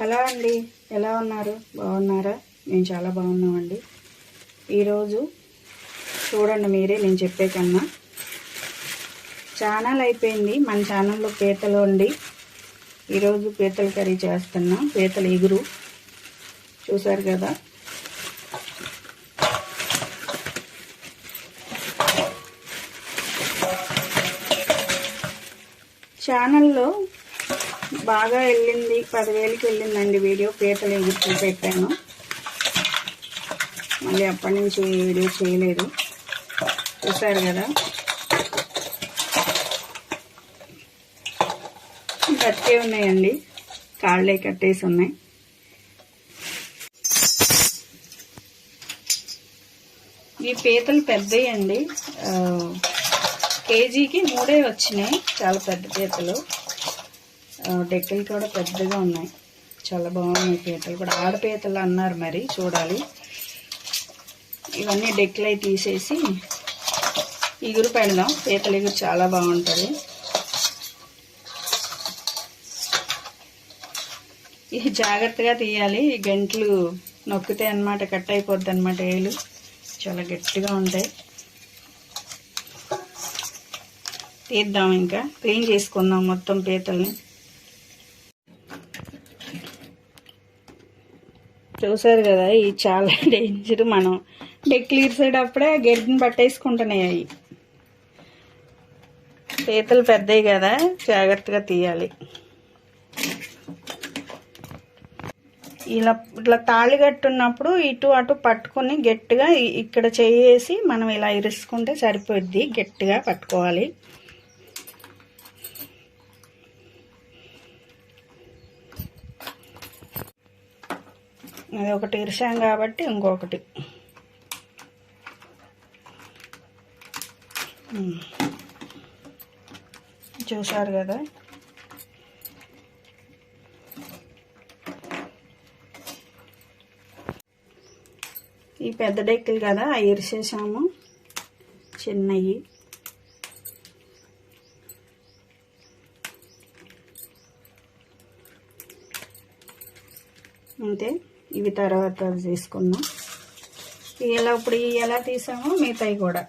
Hello అండి ఎలా ఉన్నారు? బాగున్నారా? మేము చాలా బాగున్నామండి. ఈరోజు చూడండి మీరే నేను చెప్పే కన్నా. ఛానల్ అయిపోయింది మన ఛానల్లో పీతలు ఉండి ఈరోజు పీతల కర్రీ చేస్తున్నాం పీతల ఎగురు. చూసారు కదా? ఛానల్లో బాగా వెళ్ళింది పదివేలకి వెళ్ళిందండి వీడియో పీతలు ఎగురుతూ పెట్టాను. మళ్ళీ అప్పటి నుంచి వీడియో చేయలేదు. చూసారు కదా? కట్టే ఉన్నాయండి. కాళ్ళే కట్టేసి ఉన్నాయి. ఈ పీతలు పెద్దవి అండి కేజీకి మూడే వచ్చినాయి చాలా పెద్ద పీతలు. డెక్కలు కూడా పెద్దగా ఉన్నాయి. చాలా బాగున్నాయి పీతలు కూడా. ఆడపీతలు అన్నారు మరి చూడాలి. ఇవన్నీ డెక్కలై తీసేసి ఇగురు పెడదాం. పీతల ఇగురు చాలా బాగుంటుంది. ఇది జాగ్రత్తగా తీయాలి. ఈ గంటలు నొక్కితే అన్నమాట కట్ అయిపోద్ది అనమాట వేలు చాలా గట్టిగా ఉంటాయి. తీద్దాం ఇంకా. క్లీన్ చేసుకుందాం మొత్తం పీతల్ని. చూసారు కదా ఇవి చాలా డేంజర్ మనం. డెక్లు ఇరిసేటప్పుడే గెడ్డిని పట్టేసుకుంటున్నాయి అవి. పీతలు పెద్దవి కదా జాగ్రత్తగా తీయాలి. ఇలా ఇట్లా తాళి కట్టున్నప్పుడు ఇటు అటు పట్టుకొని గట్టిగా ఇక్కడ చేసి మనం ఇలా ఇరుసుకుంటే సరిపోద్ది గట్టిగా పట్టుకోవాలి. అది ఒకటి ఇరిసాం కాబట్టి ఇంకొకటి. చూశారు చూసారు కదా? ఈ పెద్ద డెక్కులు కదా అవి ఇరిసేసాము. చిన్నవి అంతే. ఇవి తర్వాత తీసుకున్నాం ఇలా ఇప్పుడు ఇవి ఎలా తీసామో మిగతాయి కూడా.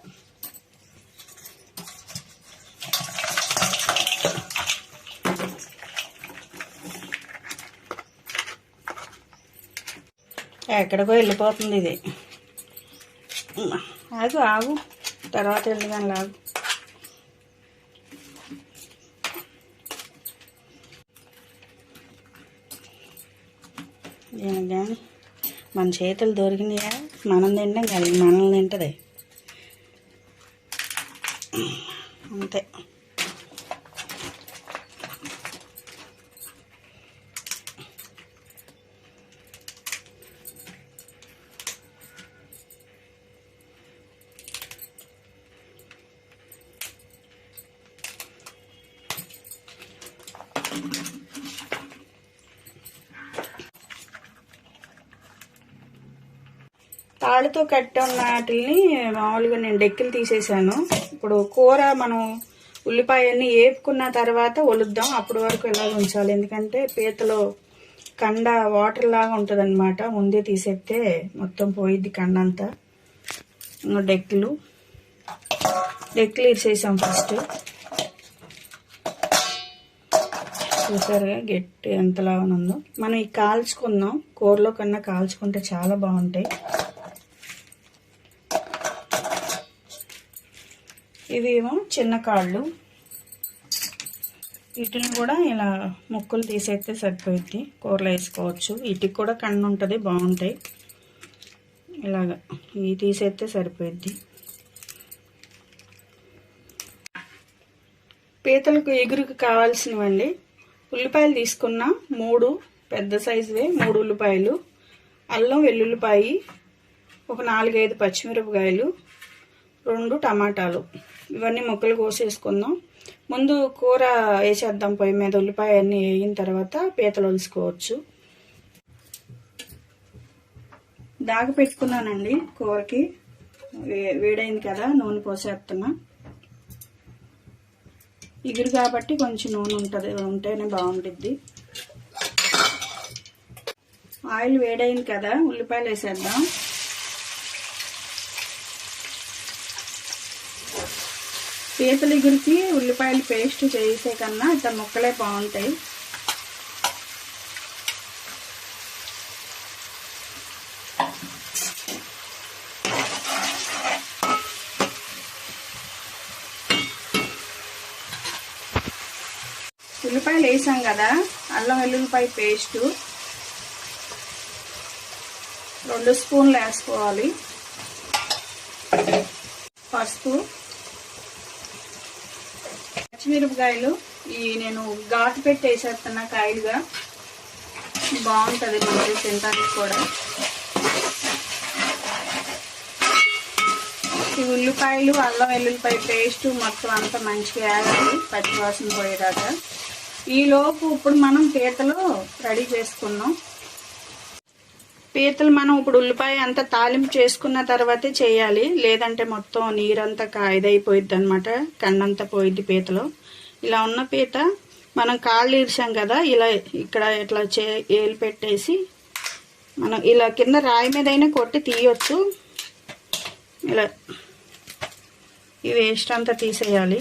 ఎక్కడికో వెళ్ళిపోతుంది ఇది. ఆగు ఆగు. తర్వాత వెళ్ళగానే ఆగు దీనికి కానీ మన చేతులు దొరికినాయా మనం తింటాం కదా మనల్ని తింటుంది అంతే తాళ్ళతో కట్టి ఉన్న వాటిని మామూలుగా నేను డెక్కులు తీసేసాను ఇప్పుడు కూర మనం ఉల్లిపాయల్ని వేపుకున్న తర్వాత ఒలుద్దాం. అప్పటి వరకు ఎలా ఉంచాలి. ఎందుకంటే పీతలో కండ వాటర్ లాగా ఉంటుంది అనమాట ముందే తీసేస్తే మొత్తం పోయిద్ది కండ అంతా ఇంకా డెక్కులు. డెక్కులు ఇరిసేసాం ఫస్ట్. చూసారుగా గట్టి ఎంతలా ఉందో. మనం ఈ కాల్చుకుందాం. కూరలో కన్నా కాల్చుకుంటే చాలా బాగుంటాయి. ఇవేమో చిన్న కాళ్ళు. వీటిని కూడా ఇలా ముక్కలు తీసేస్తే సరిపోయింది కూరలో వేసుకోవచ్చు. వీటికి కూడా కన్ను ఉంటుంది బాగుంటాయి. ఇలాగా. ఇవి తీసేస్తే సరిపోయింది పీతలకు ఎగురుకు కావాల్సినవండి. ఉల్లిపాయలు తీసుకున్న మూడు పెద్ద సైజువే మూడు ఉల్లిపాయలు. అల్లం వెల్లుల్లిపాయి ఒక నాలుగైదు పచ్చిమిరపకాయలు రెండు టమాటాలు. ఇవన్నీ ముక్కలు కోసేసుకుందాం. ముందు కూర వేసేద్దాం పొయ్యి మీద ఉల్లిపాయ అన్నీ వేగిన తర్వాత పీతలు ఒలుసుకోవచ్చు. దాగ పెట్టుకున్నానండి కూరకి. వేడైంది కదా నూనె పోసేస్తున్నా. ఇగురు కాబట్టి కొంచెం నూనె ఉంటుంది ఉంటేనే బాగుంటుంది ఆయిల్ వేడైంది కదా ఉల్లిపాయలు వేసేద్దాం. పీతలు గురించి ఉల్లిపాయలు పేస్ట్ చేసే కన్నా ఇట్లా ముక్కలే బాగుంటాయి. ఉల్లిపాయలు వేసాం కదా అల్లం వెల్లుల్లిపాయ పేస్టు రెండు స్పూన్లు వేసుకోవాలి. పసుపు పచ్చిమిరపకాయలు. ఈ నేను ఘాటు పెట్టి వేసేస్తున్నా కాయలుగా బాగుంటుంది మనకి తినడానికి కూడా. ఈ ఉల్లిపాయలు అల్లం వెల్లుల్లిపాయ పేస్ట్ మొత్తం అంతా మంచిగా వేయాలి పచ్చివాసన పోయేదాకా. ఈలోపు ఇప్పుడు మనం పీతలు రెడీ చేసుకున్నాం. పీతలు మనం ఇప్పుడు ఉల్లిపాయ అంతా తాలింపు చేసుకున్న తర్వాతే చేయాలి. లేదంటే మొత్తం నీరంతా ఇదైపోయిద్ది అనమాట కండంతా పోయిద్ది పీతలో. ఇలా ఉన్న పీత మనం కాళ్ళు ఇరిచాం కదా ఇలా ఇక్కడ ఇట్లా చే ఏలు పెట్టేసి మనం ఇలా కింద రాయి మీద అయినా కొట్టి తీయొచ్చు. ఇలా ఈ వేస్ట్ అంతా తీసేయాలి.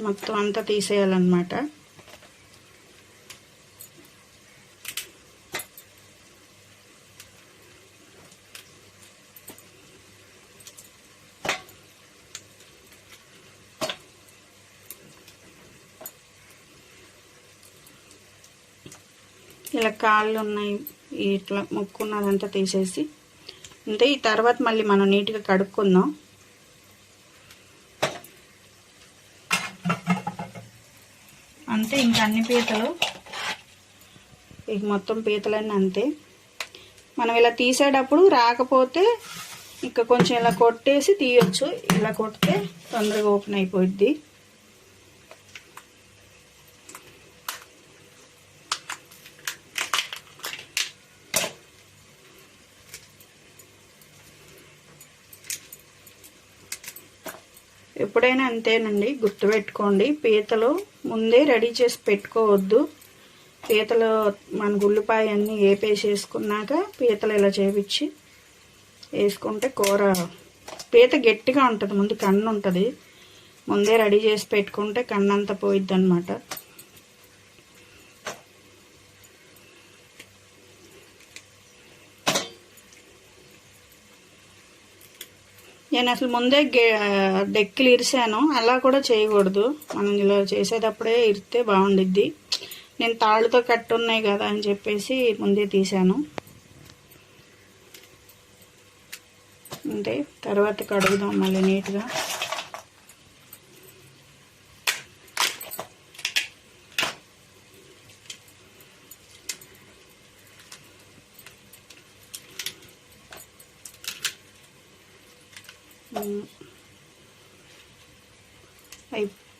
మొత్తం అంతా తీసేయాలన్నమాట. ఇలా కాళ్ళు ఉన్నాయి ఇట్లా ముక్కున్నదంతా తీసేసి అంతే ఈ తర్వాత మళ్ళీ మనం నీట్గా కడుక్కుందాం. అంతే ఇంకా అన్ని పీతలు. ఇక మొత్తం పీతలన్నీ అంతే. మనం ఇలా తీసేటప్పుడు రాకపోతే ఇంకా కొంచెం ఇలా కొట్టేసి తీయొచ్చు. ఇలా కొడితే తొందరగా ఓపెన్ అయిపోద్ది ఎప్పుడైనా అంతేనండి గుర్తుపెట్టుకోండి. పీతలు ముందే రెడీ చేసి పెట్టుకోవద్దు. పీతలు మన గుల్లిపాయ అన్నీ వేపేసేసుకున్నాక పీతలు ఇలా చేపించి వేసుకుంటే కూర పీత గట్టిగా ఉంటుంది ముందు కన్ను ఉంటుంది. ముందే రెడీ చేసి పెట్టుకుంటే కన్నంతా పోయిద్ది అనమాట నేను అసలు ముందే డెక్కిలు ఇరిసాను అలా కూడా చేయకూడదు. మనం ఇలా చేసేటప్పుడే ఇరితే బాగుండిద్ది. నేను తాళ్ళతో కట్టున్నాయి కదా అని చెప్పేసి ముందే తీసాను అంటే తర్వాత కడుగుదాం మళ్ళీ నీట్గా.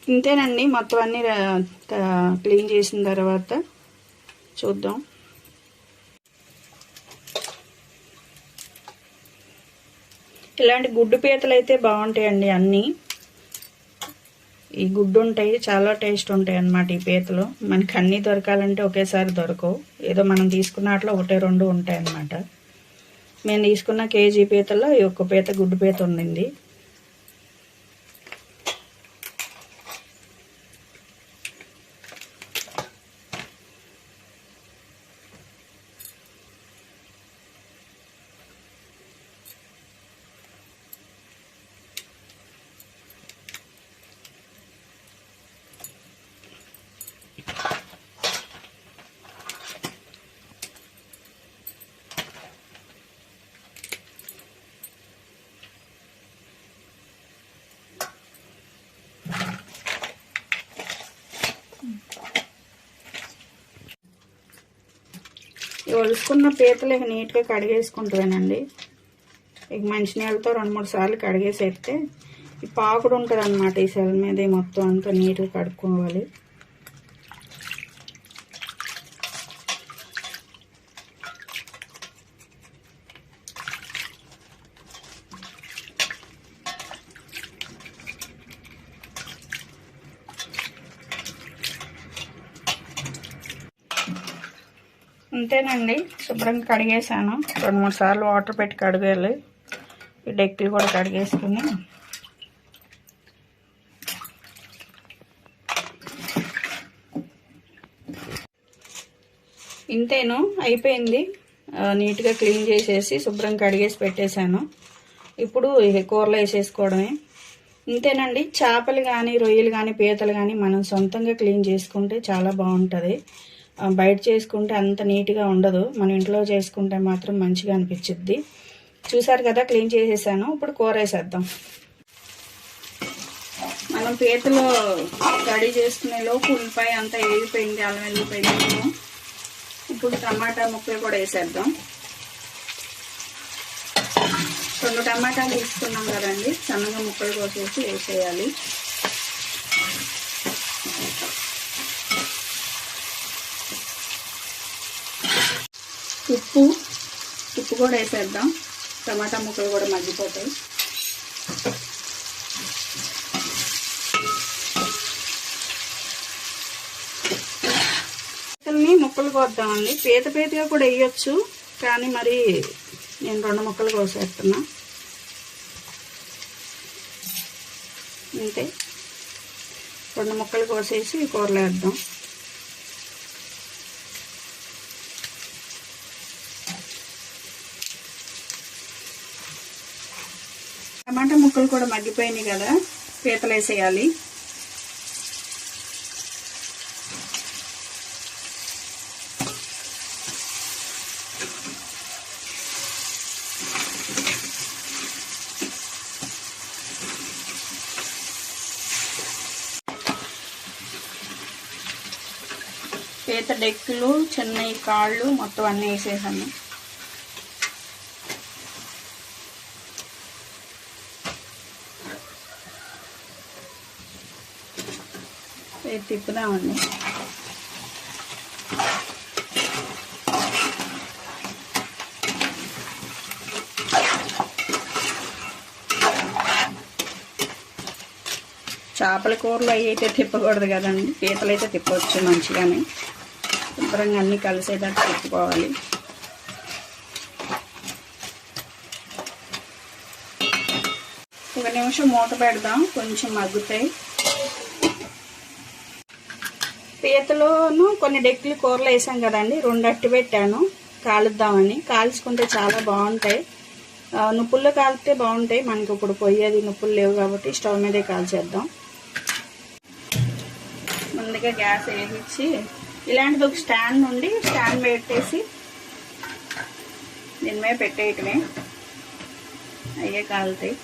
ఇంతేనండి మొత్తం అన్నీ క్లీన్ చేసిన తర్వాత చూద్దాం. ఇలాంటి గుడ్డు పీతలు అయితే బాగుంటాయండి అన్నీ. ఈ గుడ్డు ఉంటాయి చాలా టేస్ట్ ఉంటాయి అన్నమాట ఈ పీతలు. మనకి అన్నీ దొరకాలంటే ఒకేసారి దొరకవు. ఏదో మనం తీసుకున్నట్లో ఒకటే రెండు ఉంటాయి అన్నమాట మేము తీసుకున్న కేజీ పీతల్లో ఈ ఒక్క పీత గుడ్డు పీత ఉండింది. ఒలుసుకున్న పీతలు ఇక నీట్గా కడిగేసుకుంటానండి ఇక మంచినీళ్ళతో రెండు మూడు సార్లు కడిగేసేస్తే ఈ పాకుడు ఉంటుంది అనమాట ఈ సెల్ మీద మొత్తం అంతా నీట్గా కడుక్కోవాలి. అంతేనండి. శుభ్రంగా కడిగేసాను రెండు మూడు సార్లు వాటర్ పెట్టి కడిగేయాలి ఈ డెక్కులు కూడా కడిగేసుకుని. ఇంతేను అయిపోయింది. నీట్గా క్లీన్ చేసేసి శుభ్రం కడిగేసి పెట్టేశాను. ఇప్పుడు కూరలో వేసేసుకోవడమే. ఇంతేనండి చేపలు కానీ రొయ్యలు కానీ పీతలు కానీ మనం సొంతంగా క్లీన్ చేసుకుంటే చాలా బాగుంటుంది. బయట చేసుకుంటే అంత నీట్గా ఉండదు. మన ఇంట్లో చేసుకుంటే మాత్రం మంచిగా అనిపించిద్ది. చూసారు కదా క్లీన్ చేసేసాను. ఇప్పుడు కూర వేసేద్దాం. మనం పీతలో కడి చేసుకునే లోపు ఉల్లిపాయ అంతా వేగిపోయింది అల్లం వెళ్ళిపోయింది ఇప్పుడు టమాటా ముక్కలు కూడా వేసేద్దాం. రెండు టమాటాలు తీసుకున్నాం కదండి. సన్నగా ముక్కలు కోసేసి వేసేయాలి. ఉప్పు ఉప్పు కూడా వేసేద్దాం. టమాటా ముక్కలు కూడా మగ్గిపోతాయి. ముక్కలు కోద్దామండి. పీత పీతగా కూడా వేయచ్చు కానీ మరి నేను రెండు ముక్కలు కోసేస్తున్నా. అంతే. రెండు ముక్కలు కోసేసి కూరలు వేద్దాం టమాటా ముక్కలు కూడా మగ్గిపోయినాయి కదా పీతలు వేసేయాలి పీత డెక్కులు చిన్న కాళ్ళు మొత్తం అన్నీ వేసేసాను. ఇది తిప్పుదామండి. చేపల కూరలు అవి అయితే తిప్పకూడదు కదండి. పీతలు అయితే తిప్పవచ్చు మంచిగానే. శుభ్రంగా అన్నీ కలిసేటట్టు తిప్పుకోవాలి. ఒక నిమిషం మూత పెడదాం. కొంచెం మగ్గుతాయి. పీతలోను కొన్ని డెక్కులు కూరలు వేసాం కదండి. రెండు అట్టి పెట్టాను. కాలుద్దామని. కాల్చుకుంటే చాలా బాగుంటాయి. నుప్పుల్లో కాలితే బాగుంటాయి. మనకి ఇప్పుడు పొయ్యేది నుప్పులు లేవు కాబట్టి స్టవ్ మీదే కాల్చేద్దాం. ముందుగా గ్యాస్ వేయించి ఇలాంటిది ఒక స్టాండ్ నుండి స్టాండ్ పెట్టేసి దీని మీద పెట్టేయటమే. అయ్యే కాలుతాయి.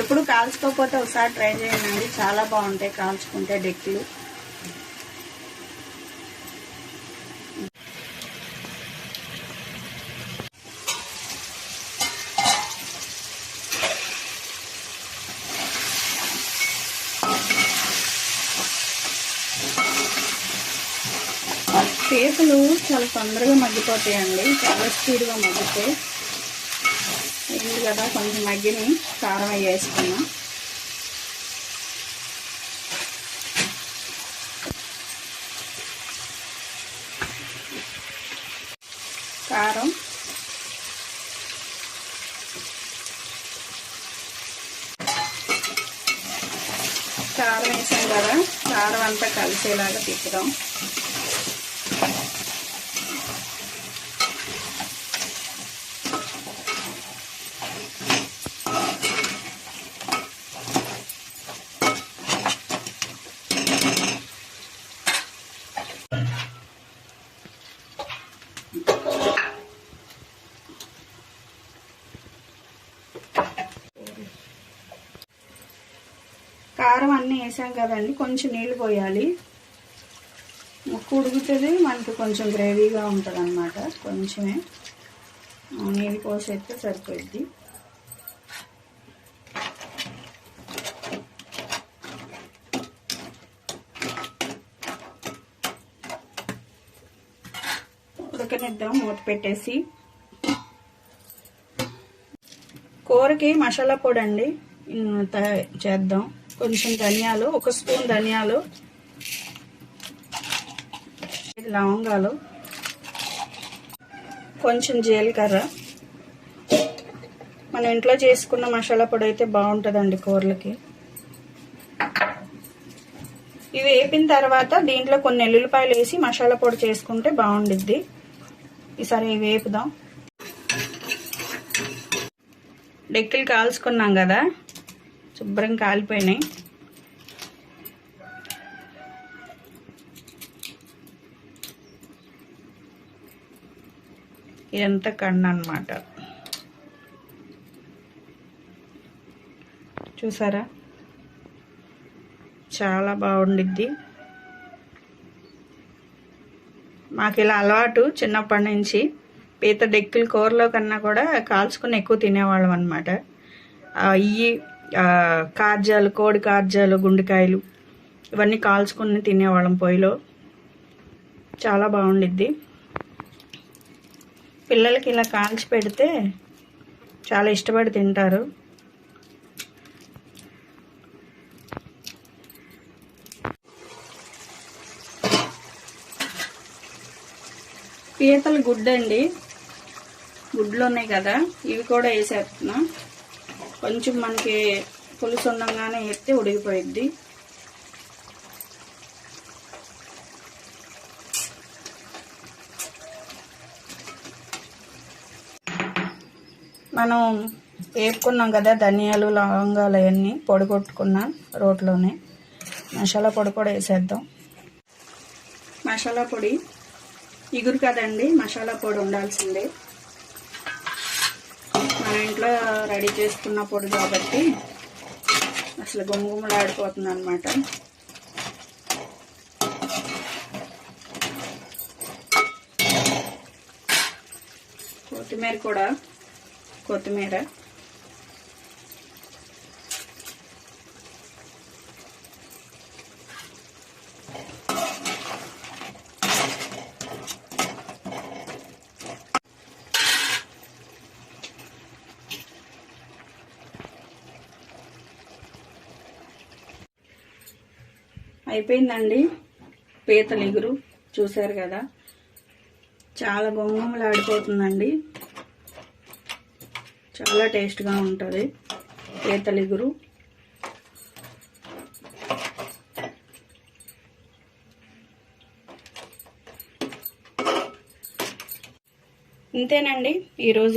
ఎప్పుడు కాల్చుకోకపోతే ఒకసారి ట్రై చేయండి. చాలా బాగుంటాయి కాల్చుకుంటే డెక్కులు. పీతలు చాలా తొందరగా మగ్గిపోతాయండి. చాలా స్పీడ్గా మగ్గితే. అయింది కదా కొంచెం మగ్గిని కారం వేసుకున్నాం. కారం. కారం వేసాం కదా కారం అంతా కలిసేలాగా తిప్పుదాం కారం అన్నీ వేసాం కదండి కొంచెం నీళ్ళు పోయాలి. ముక్కు ఉడుకుతుంది మనకి కొంచెం గ్రేవీగా ఉంటుంది అనమాట కొంచెమే నీళ్ళు పోసేస్తే సరిపోద్ది ఉడకనిద్దాం మూత పెట్టేసి. కూరకి మసాలా పొడి అండి చేద్దాం. కొంచెం ధనియాలు ఒక స్పూన్ ధనియాలు లవంగాలు కొంచెం జీలకర్ర. మనం ఇంట్లో చేసుకున్న మసాలా పొడి అయితే బాగుంటుందండి కూరలకి. ఇవి వేపిన తర్వాత దీంట్లో కొన్ని ఎల్లుల్లిపాయలు వేసి మసాలా పొడి చేసుకుంటే బాగుండిద్ది. ఈసారి ఇవి వేపుదాం. డెక్కిలు కాల్చుకున్నాం కదా? శుభ్రం కాలిపోయినాయి. ఇదంతా కన్ను అనమాట చూసారా? చాలా బాగుండిద్ది. మాకు ఇలా అలవాటు చిన్నప్పటి నుంచి పీత డెక్కులు కూరలో కన్నా కూడా కాల్చుకుని ఎక్కువ తినేవాళ్ళం అనమాట ఇవి కార్జాలు కోడి కార్జాలు గుండెకాయలు ఇవన్నీ కాల్చుకుని తినేవాళ్ళం పొయ్యిలో. చాలా బాగుండిద్ది. పిల్లలకి ఇలా కాల్చి పెడితే చాలా ఇష్టపడి తింటారు. పీతలు గుడ్డండి. గుడ్లు ఉన్నాయి కదా ఇవి కూడా వేసేస్తున్నా. కొంచెం మనకి పులుసు ఉండంగానే వేస్తే ఉడికిపోయిద్ది. మనం వేపుకున్నాం కదా ధనియాలు లవంగాలు అవన్నీ పొడి కొట్టుకున్నాం రోట్లోనే. మసాలా పొడి కూడా వేసేద్దాం. మసాలా పొడి ఇగురు కదండి మసాలా పొడి ఉండాల్సిందే. ఇంట్లో రెడీ చేసుకున్న పొడి కాబట్టి అసలు గుమ్మగుమ్మలు అనమాట కొత్తిమీర కూడా కొత్తిమీర. అయిపోయిందండి. పీతలిగురు చూశారు కదా. చాలా గొంగమ్మలు ఆడిపోతుందండి చాలా టేస్ట్గా ఉంటుంది పీతలిగురు. ఇంతేనండి ఈరోజు